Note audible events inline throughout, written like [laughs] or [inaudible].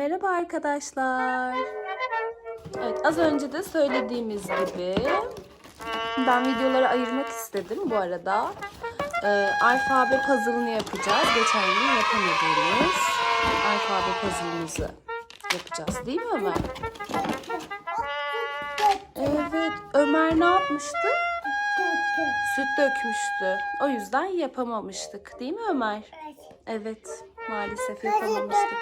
Merhaba arkadaşlar. Evet az önce de söylediğimiz gibi ben videoları ayırmak istedim bu arada. Ee, alfabe puzzle'ını yapacağız. Geçen gün yapamadığımız alfabe puzzle'ımızı yapacağız değil mi Ömer? Evet Ömer ne yapmıştı? Süt dökmüştü. O yüzden yapamamıştık değil mi Ömer? Evet maalesef yapamamıştık.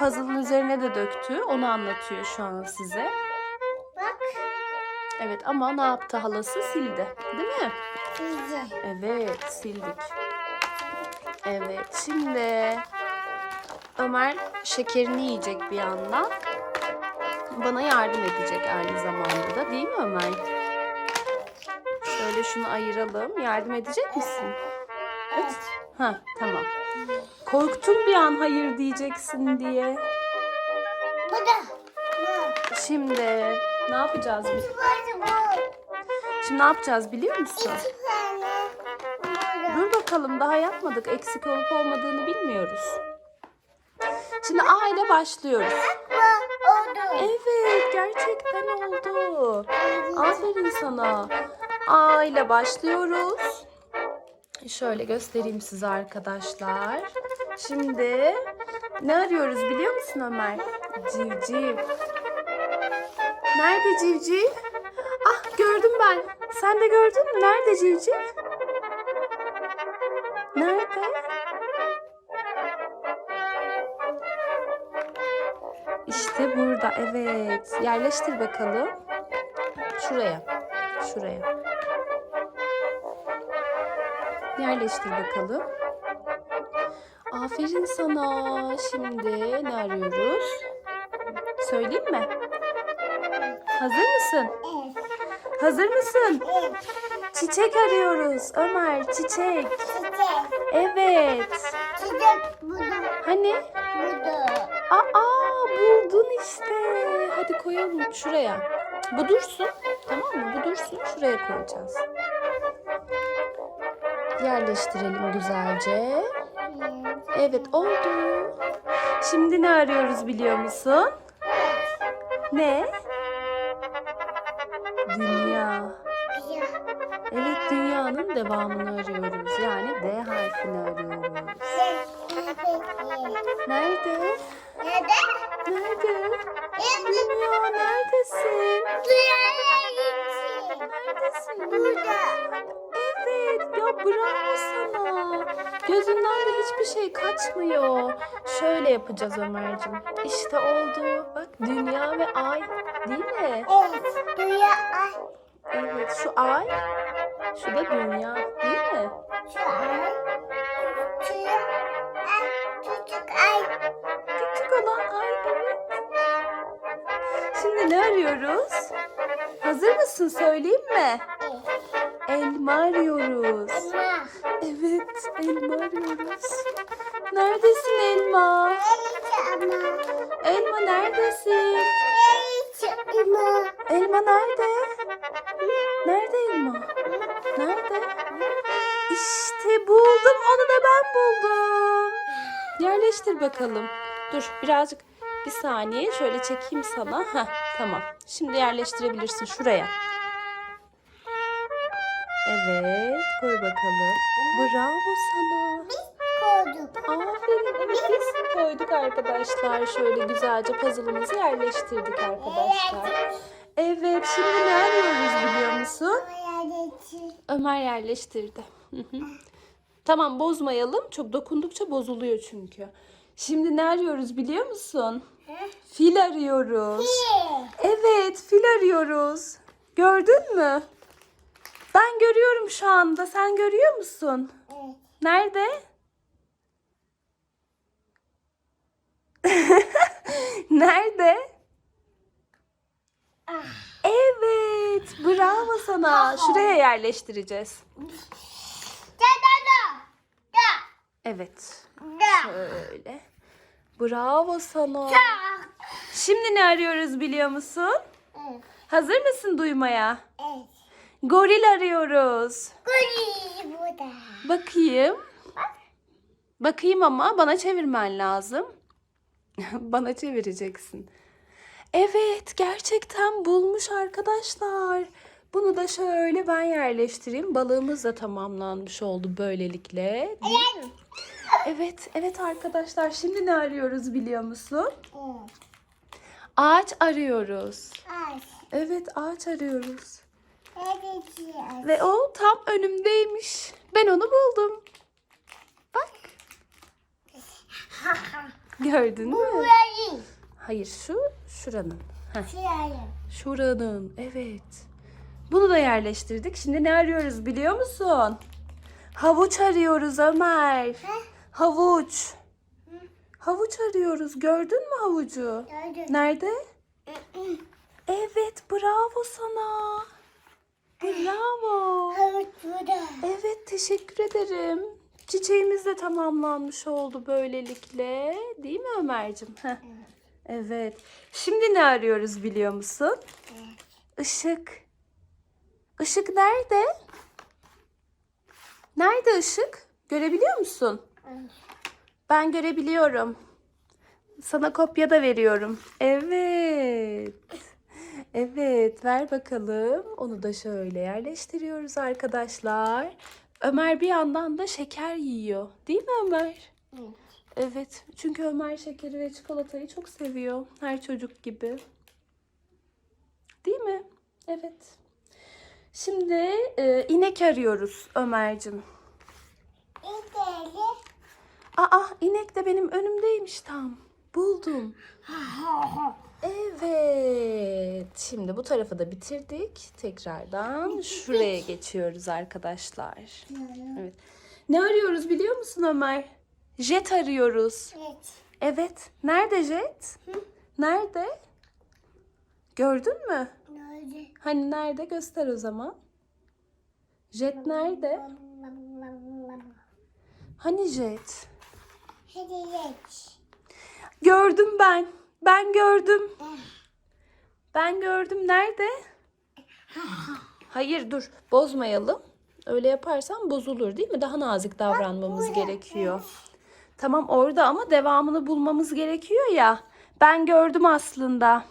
Puzzle'ın üzerine de döktü. Onu anlatıyor şu an size. Bak. Evet ama ne yaptı halası? Sildi. Değil mi? Bizi. Evet sildik. Evet şimdi Ömer şekerini yiyecek bir yandan. Bana yardım edecek aynı zamanda da değil mi Ömer? Şöyle şunu ayıralım. Yardım edecek misin? Evet. Ha tamam. Korktum bir an hayır diyeceksin diye. Bu da. Şimdi ne yapacağız biz? Şimdi ne yapacağız biliyor musun? Dur bakalım daha yapmadık. Eksik olup olmadığını bilmiyoruz. Şimdi A ile başlıyoruz. Evet gerçekten oldu. Aferin sana. A ile başlıyoruz. Şöyle göstereyim size arkadaşlar. Şimdi ne arıyoruz biliyor musun Ömer? Civciv. Nerede civciv? Ah gördüm ben. Sen de gördün mü? Nerede civciv? Nerede? İşte burada evet. Yerleştir bakalım. Şuraya. Şuraya. Yerleştir bakalım. Aferin sana. Şimdi ne arıyoruz? Söyleyeyim mi? Hazır mısın? Evet. Hazır mısın? Evet. Çiçek arıyoruz. Ömer çiçek. Çiçek. Evet. Çiçek burada. Hani? Burada. Aa buldun işte. Hadi koyalım şuraya. Bu dursun. Tamam mı? Bu dursun. Şuraya koyacağız. Yerleştirelim güzelce. Evet oldu. Şimdi ne arıyoruz biliyor musun? Ne? Dünya. Evet dünyanın devamını arıyoruz. Yani D harfini arıyoruz. Nerede? Neden? Nerede? Dünya neredesin? Neredesin? Burada. Ya bravo sana. Gözünden de hiçbir şey kaçmıyor. Şöyle yapacağız Ömerciğim. İşte oldu. Bak dünya ve ay değil mi? Evet. Dünya ay. Evet şu ay. Şu da dünya değil mi? Şu ay. Şu ay. Çocuk ay. Küçük olan ay evet. Şimdi ne arıyoruz? Hazır mısın söyleyeyim mi? Elma arıyoruz. Elma. Evet elma arıyoruz. Neredesin elma? Elma. Elma neredesin? Elma. Elma nerede? Nerede elma? Nerede? İşte buldum. Onu da ben buldum. Yerleştir bakalım. Dur birazcık bir saniye şöyle çekeyim sana. Heh, tamam. Şimdi yerleştirebilirsin şuraya. Evet koy bakalım. Bravo sana. Koyduk. Aferin. Biz koyduk arkadaşlar. Şöyle güzelce puzzle'ımızı yerleştirdik arkadaşlar. Evet şimdi ne arıyoruz biliyor musun? Ömer yerleştirdi. [laughs] Tamam bozmayalım. Çok dokundukça bozuluyor çünkü. Şimdi ne arıyoruz biliyor musun? Fil arıyoruz. Evet fil arıyoruz. Gördün mü? Ben görüyorum şu anda. Sen görüyor musun? Nerede? [laughs] Nerede? Evet. Bravo sana. Şuraya yerleştireceğiz. Evet. Öyle. Bravo sana. Şimdi ne arıyoruz biliyor musun? Hazır mısın duymaya? Goril arıyoruz. Bakayım. Bakayım ama bana çevirmen lazım. [laughs] Bana çevireceksin. Evet, gerçekten bulmuş arkadaşlar. Bunu da şöyle ben yerleştireyim. Balığımız da tamamlanmış oldu böylelikle. Evet, evet arkadaşlar. Şimdi ne arıyoruz biliyor musun? Ağaç arıyoruz. Ay. Evet, ağaç arıyoruz. Ve o tam önümdeymiş. Ben onu buldum. Bak. [laughs] Gördün mü? Burayı. Hayır, şu şuranın. Heh. Şurayı. Şuranın, evet. Bunu da yerleştirdik. Şimdi ne arıyoruz biliyor musun? Havuç arıyoruz Ömer. Havuç. Havuç arıyoruz. Gördün mü havucu? Gördüm. Nerede? Evet, bravo sana. Bravo. Havuç burada. Evet, teşekkür ederim. Çiçeğimiz de tamamlanmış oldu böylelikle. Değil mi Ömer'cim? Heh. Evet. Şimdi ne arıyoruz biliyor musun? Işık. Işık nerede? Nerede ışık? Görebiliyor musun? Ben görebiliyorum. Sana kopya da veriyorum. Evet. Evet, ver bakalım. Onu da şöyle yerleştiriyoruz arkadaşlar. Ömer bir yandan da şeker yiyor. Değil mi Ömer? Evet. Çünkü Ömer şekeri ve çikolatayı çok seviyor. Her çocuk gibi. Değil mi? Evet. Şimdi e, inek arıyoruz Ömer'cim. Aa inek de benim önümdeymiş tam. Buldum. [laughs] Evet. Şimdi bu tarafı da bitirdik. Tekrardan şuraya geçiyoruz arkadaşlar. Evet. Ne arıyoruz biliyor musun Ömer? Jet arıyoruz. Evet. Evet. Nerede jet? Nerede? Gördün mü? Nerede? Hani nerede? Göster o zaman. Jet nerede? Hani jet? Hadi geç. Gördüm ben. Ben gördüm. Ben gördüm. Nerede? Hayır dur. Bozmayalım. Öyle yaparsan bozulur değil mi? Daha nazik davranmamız gerekiyor. Tamam orada ama devamını bulmamız gerekiyor ya. Ben gördüm aslında.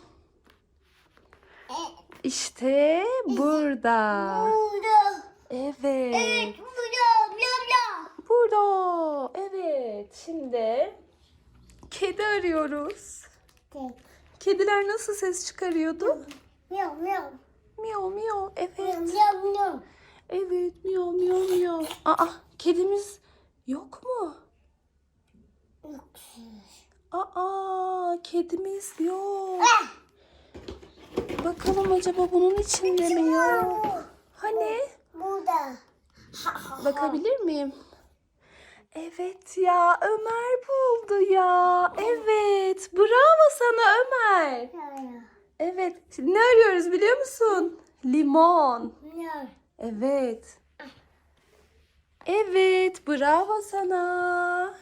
İşte burada. Burada. Evet. Burada. Bla Burada. Evet. Şimdi kedi arıyoruz. Kediler nasıl ses çıkarıyordu? Miyav miyav. Miyav miyav. Evet. Miyav miyav. Evet. Miyav miyav miyav. Aa kedimiz yok mu? Aa kedimiz yok. Bakalım acaba bunun içinde mi yok? Hani? Burada. Bakabilir miyim? Evet ya Ömer buldu ya. Evet. Bravo sana Ömer. Evet. Şimdi ne arıyoruz biliyor musun? Limon. Evet. Evet, bravo sana.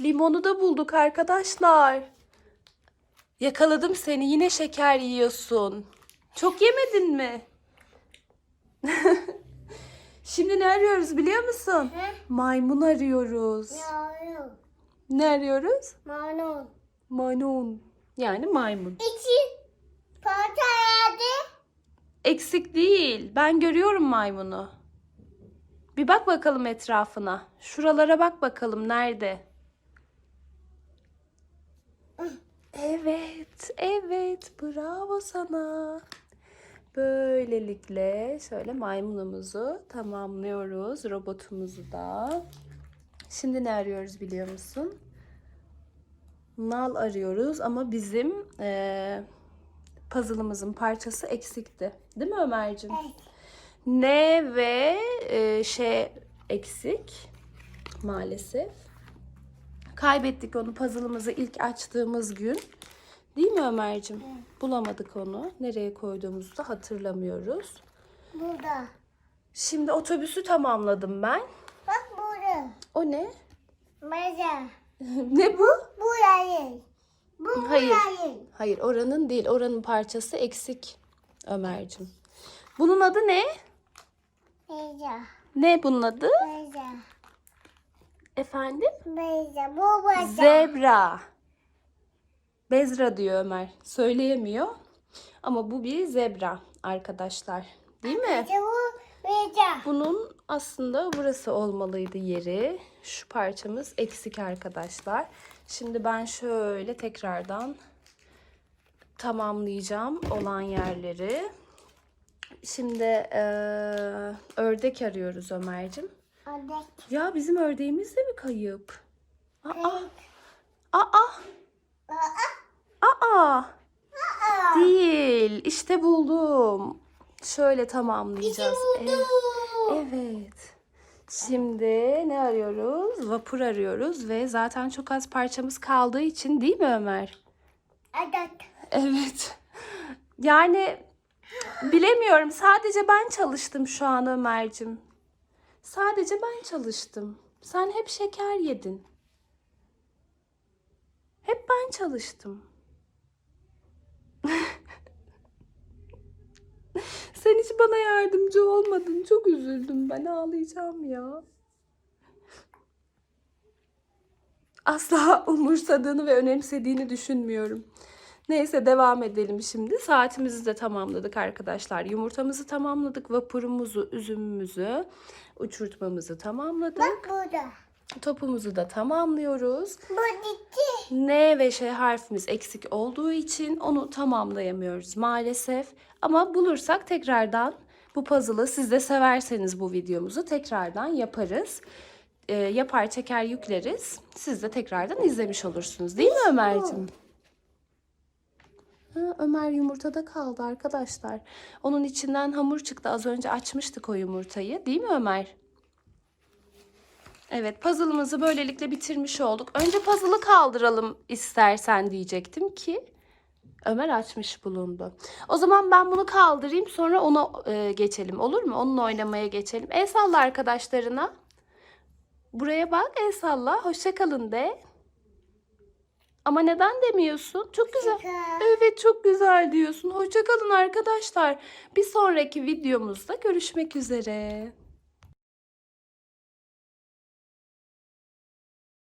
Limonu da bulduk arkadaşlar. Yakaladım seni. Yine şeker yiyorsun. Çok yemedin mi? [laughs] Şimdi ne arıyoruz biliyor musun? He? Maymun arıyoruz. Miyav. Ne arıyoruz? Manon. Maymun. Yani maymun. İçi patladı. Eksik değil. Ben görüyorum maymunu. Bir bak bakalım etrafına. Şuralara bak bakalım nerede? Evet, evet. Bravo sana. Böylelikle şöyle maymunumuzu tamamlıyoruz. Robotumuzu da. Şimdi ne arıyoruz biliyor musun? Nal arıyoruz ama bizim eee puzzle'ımızın parçası eksikti. Değil mi Ömerciğim? Evet. Ne ve e, şey eksik maalesef. Kaybettik onu puzzle'ımızı ilk açtığımız gün. Değil mi Ömerciğim? Bulamadık onu. Nereye koyduğumuzu da hatırlamıyoruz. Burada. Şimdi otobüsü tamamladım ben. Bak burada. O ne? Burada. [laughs] ne bu? Burayı. Bu Hayır. burayı. Hayır oranın değil. Oranın parçası eksik Ömerciğim. Bunun adı ne? Beyza. Ne bunun adı? Beyza. Efendim? Beyza. Bu burada. Zebra. Bezra diyor Ömer. Söyleyemiyor. Ama bu bir zebra arkadaşlar. Değil mi? Bunun aslında burası olmalıydı yeri. Şu parçamız eksik arkadaşlar. Şimdi ben şöyle tekrardan tamamlayacağım olan yerleri. Şimdi eee, ördek arıyoruz Ömer'cim. Ördek. Ya bizim ördeğimiz de mi kayıp? Aa, Kayıp. aa, aa. Değil. İşte buldum. Şöyle tamamlayacağız. Evet. Evet. Şimdi ne arıyoruz? Vapur arıyoruz ve zaten çok az parçamız kaldığı için değil mi Ömer? Ördek. Evet. Yani bilemiyorum. Sadece ben çalıştım şu an Ömer'cim. Sadece ben çalıştım. Sen hep şeker yedin. Hep ben çalıştım. [laughs] [laughs] Sen hiç bana yardımcı olmadın. Çok üzüldüm ben. Ağlayacağım ya. Asla umursadığını ve önemsediğini düşünmüyorum. Neyse devam edelim şimdi. Saatimizi de tamamladık arkadaşlar. Yumurtamızı tamamladık. Vapurumuzu, üzümümüzü, uçurtmamızı tamamladık. Bak burada. Topumuzu da tamamlıyoruz. N ve Ş harfimiz eksik olduğu için onu tamamlayamıyoruz maalesef. Ama bulursak tekrardan bu puzzle'ı siz de severseniz bu videomuzu tekrardan yaparız. Ee, yapar çeker yükleriz. Siz de tekrardan izlemiş olursunuz. Değil mi Ömerciğim? Ha, Ömer yumurtada kaldı arkadaşlar. Onun içinden hamur çıktı. Az önce açmıştık o yumurtayı. Değil mi Ömer? Evet puzzle'ımızı böylelikle bitirmiş olduk. Önce puzzle'ı kaldıralım istersen diyecektim ki Ömer açmış bulundu. O zaman ben bunu kaldırayım sonra ona e, geçelim olur mu? Onunla oynamaya geçelim. El salla arkadaşlarına. Buraya bak el salla. Hoşça kalın de. Ama neden demiyorsun? Çok güzel. Evet çok güzel diyorsun. Hoşça kalın arkadaşlar. Bir sonraki videomuzda görüşmek üzere.